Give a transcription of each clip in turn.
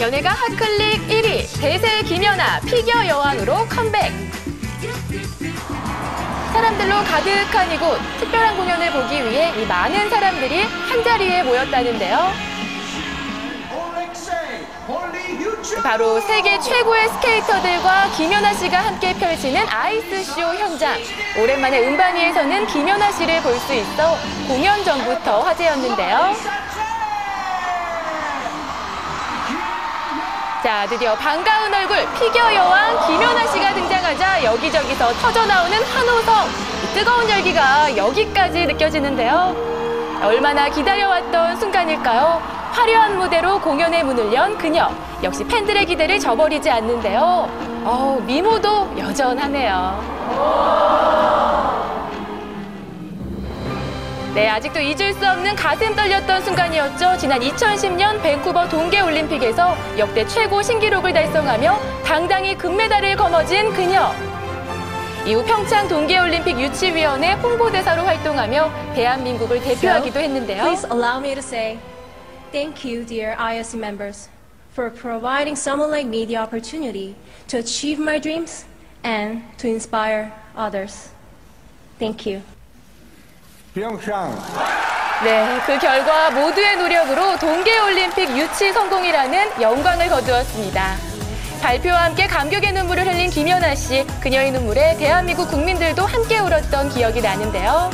연예가 핫클릭 1위 대세 김연아 피겨 여왕으로 컴백. 사람들로 가득한 이곳 특별한 공연을 보기 위해 이 많은 사람들이 한 자리에 모였다는데요. 바로 세계 최고의 스케이터들과 김연아 씨가 함께 펼치는 아이스쇼 현장. 오랜만에 음반 위에서는 김연아 씨를 볼 수 있어 공연 전부터 화제였는데요. 자, 드디어 반가운 얼굴 피겨 여왕 김연아 씨가 등장하자 여기저기서 터져나오는 환호성. 뜨거운 열기가 여기까지 느껴지는데요. 얼마나 기다려왔던 순간일까요? 화려한 무대로 공연의 문을 연 그녀. 역시 팬들의 기대를 저버리지 않는데요. 어, 미모도 여전하네요. 네, 아직도 잊을 수 없는 가슴 떨렸던 순간이었죠. 지난 2010년 밴쿠버 동계올림픽에서 역대 최고 신기록을 달성하며 당당히 금메달을 거머쥔 그녀. 이후 평창 동계올림픽 유치위원회 홍보대사로 활동하며 대한민국을 대표하기도 했는데요. Please allow me to say thank you, dear ISC members, for providing someone like me the opportunity to achieve my dreams and to inspire others. Thank you. 평창 네, 그 결과 모두의 노력으로 동계올림픽 유치 성공이라는 영광을 거두었습니다. 발표와 함께 감격의 눈물을 흘린 김연아 씨, 그녀의 눈물에 대한민국 국민들도 함께 울었던 기억이 나는데요.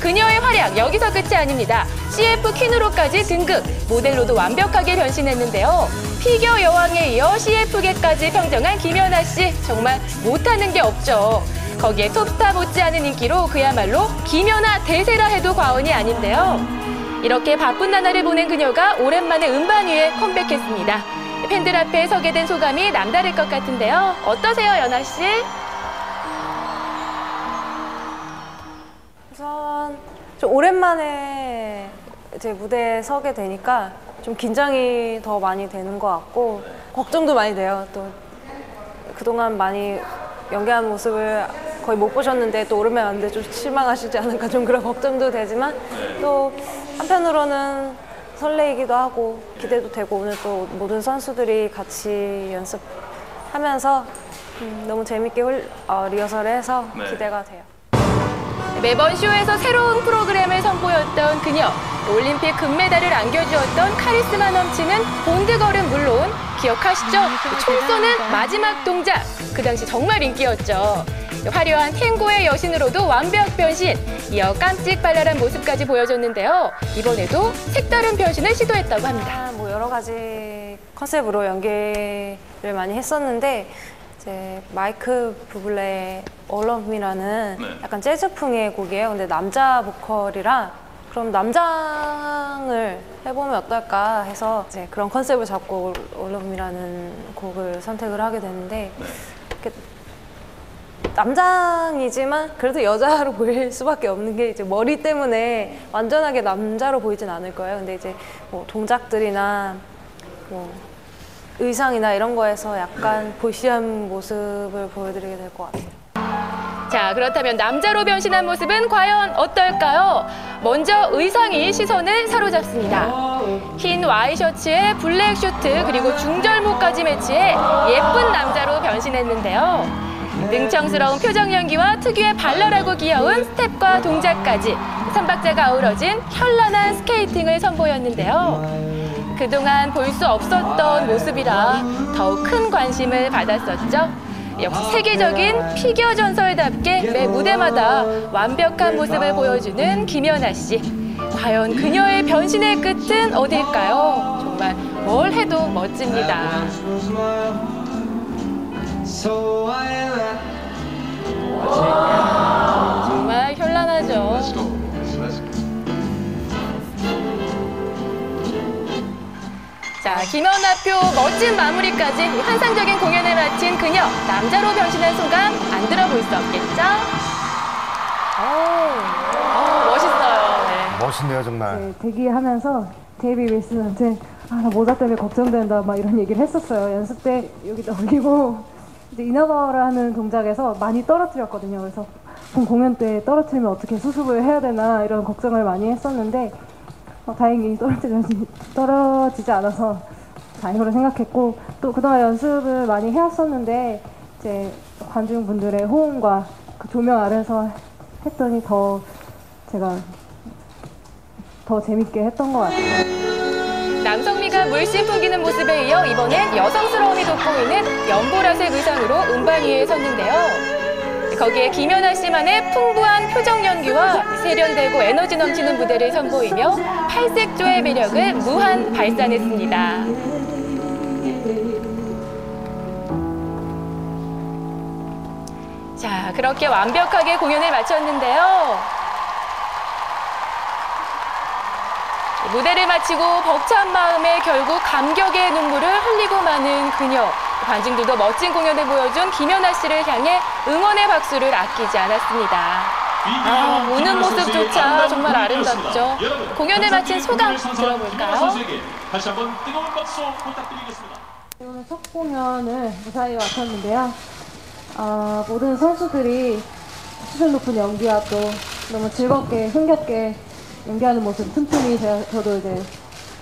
그녀의 활약 여기서 끝이 아닙니다. CF 퀸으로까지 등극, 모델로도 완벽하게 변신했는데요. 피겨 여왕에 이어 CF계까지 평정한 김연아 씨, 정말 못하는 게 없죠. 거기에 톱스타 못지않은 인기로 그야말로 김연아 대세라 해도 과언이 아닌데요. 이렇게 바쁜 나날을 보낸 그녀가 오랜만에 음반 위에 컴백했습니다. 팬들 앞에 서게 된 소감이 남다를 것 같은데요. 어떠세요, 연아 씨? 우선 좀 오랜만에 이제 무대에 서게 되니까 좀 긴장이 더 많이 되는 것 같고 걱정도 많이 돼요. 또 그동안 많이 연기한 모습을 거의 못 보셨는데 또 오랜만에 왔는데 좀 실망하시지 않을까 좀 그런 걱정도 되지만 또 한편으로는 설레이기도 하고 기대도 되고 오늘 또 모든 선수들이 같이 연습하면서 음, 너무 재밌게 훌- 어, 리허설을 해서 기대가 돼요. 매번 쇼에서 새로운 프로그램을 선보였던 그녀. 올림픽 금메달을 안겨주었던 카리스마 넘치는 본드걸은 물론 기억하시죠? 총 쏘는 마지막 동작. 그 당시 정말 인기였죠. 화려한 탱고의 여신으로도 완벽 변신. 이어 깜찍발랄한 모습까지 보여줬는데요. 이번에도 색다른 변신을 시도했다고 합니다. 아, 뭐 여러 가지 컨셉으로 연기를 많이 했었는데 이제 마이크 부블레의 All of Me라는 약간 재즈풍의 곡이에요. 근데 남자 보컬이라 그럼 남장을 해보면 어떨까 해서 이제 그런 컨셉을 잡고 All of Me라는 곡을 선택을 하게 됐는데 이렇게 남장이지만 그래도 여자로 보일 수밖에 없는 게 이제 머리 때문에 완전하게 남자로 보이진 않을 거예요. 근데 이제 뭐 동작들이나 뭐 의상이나 이런 거에서 약간 보시한 모습을 보여드리게 될 것 같아요. 자, 그렇다면 남자로 변신한 모습은 과연 어떨까요? 먼저 의상이 시선을 사로잡습니다. 흰 와이셔츠에 블랙 슈트 그리고 중절모까지 매치해 예쁜 남자로 변신했는데요. 능청스러운 표정 연기와 특유의 발랄하고 귀여운 스텝과 동작까지 삼박자가 어우러진 현란한 스케이팅을 선보였는데요. 그동안 볼 수 없었던 모습이라 더욱 큰 관심을 받았었죠. 역시 세계적인 피겨 전설답게 매 무대마다 완벽한 모습을 보여주는 김연아 씨. 과연 그녀의 변신의 끝은 어딜까요? 정말 뭘 해도 멋집니다. 정말 현란하죠. 자, 김연아표 멋진 마무리까지 이 환상적인 공연을 마친 그녀 남자로 변신한 순간 안 들어볼 수 없겠죠? 오, 멋있어요. 네. 멋있네요 정말. 네, 대기하면서 데이비 윌슨한테 아, 나 모자 때문에 걱정된다 막 이런 얘기를 했었어요. 연습 때 여기다 올리고 이제 하는 동작에서 많이 떨어뜨렸거든요. 그래서 본 공연 때 떨어뜨리면 어떻게 수습을 해야 되나 이런 걱정을 많이 했었는데 어, 다행히 떨어지지, 떨어지지 않아서 다행으로 생각했고 또 그동안 연습을 많이 해왔었는데 이제 관중분들의 호응과 그 조명 아래서 했더니 더 제가 더 재밌게 했던 것 같아요. 물씬 풍기는 모습에 이어 이번엔 여성스러움이 돋보이는 연보라색 의상으로 음반 위에 섰는데요. 거기에 김연아 씨만의 풍부한 표정 연기와 세련되고 에너지 넘치는 무대를 선보이며 팔색조의 매력을 무한 발산했습니다. 자, 그렇게 완벽하게 공연을 마쳤는데요. 무대를 마치고 벅찬 마음에 결국 감격의 눈물을 흘리고 마는 그녀. 관중들도 멋진 공연을 보여준 김연아 씨를 향해 응원의 박수를 아끼지 않았습니다. 아, 우는 모습조차 정말 아름답죠. 공연을 마친 소감 들어볼까요? 다시 한번 뜨거운 박수 부탁드리겠습니다. 오늘 첫 공연을 무사히 마쳤는데요. 아, 모든 선수들이 수준 높은 연기와 또 너무 즐겁게 흥겹게 연기하는 모습 틈틈이 제가, 저도 이제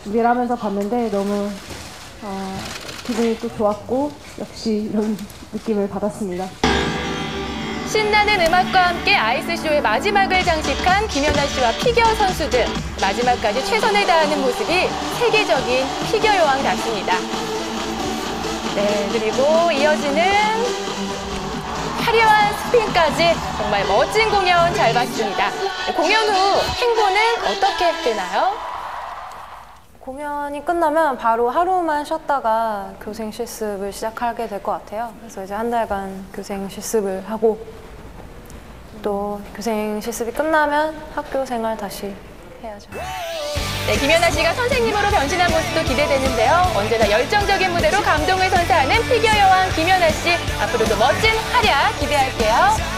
준비를 하면서 봤는데 너무 어, 기분이 또 좋았고 역시 이런 느낌을 받았습니다. 신나는 음악과 함께 아이스쇼의 마지막을 장식한 김연아 씨와 피겨 선수 들. 마지막까지 최선을 다하는 모습이 세계적인 피겨 여왕 같습니다. 네, 그리고 이어지는 화려한 스핀까지 정말 멋진 공연 잘 봤습니다. 공연 후 행보는 어떻게 되나요? 공연이 끝나면 바로 하루만 쉬었다가 교생 실습을 시작하게 될 것 같아요. 그래서 이제 한 달간 교생 실습을 하고 또 교생 실습이 끝나면 학교 생활 다시 해야죠. 네, 김연아 씨가 선생님으로 변신한 모습도 기대되는데요. 언제나 열정적인 무대로 감동을 선사하는 피겨 여왕 김연아 씨. 앞으로도 멋진 활약 기대할게요.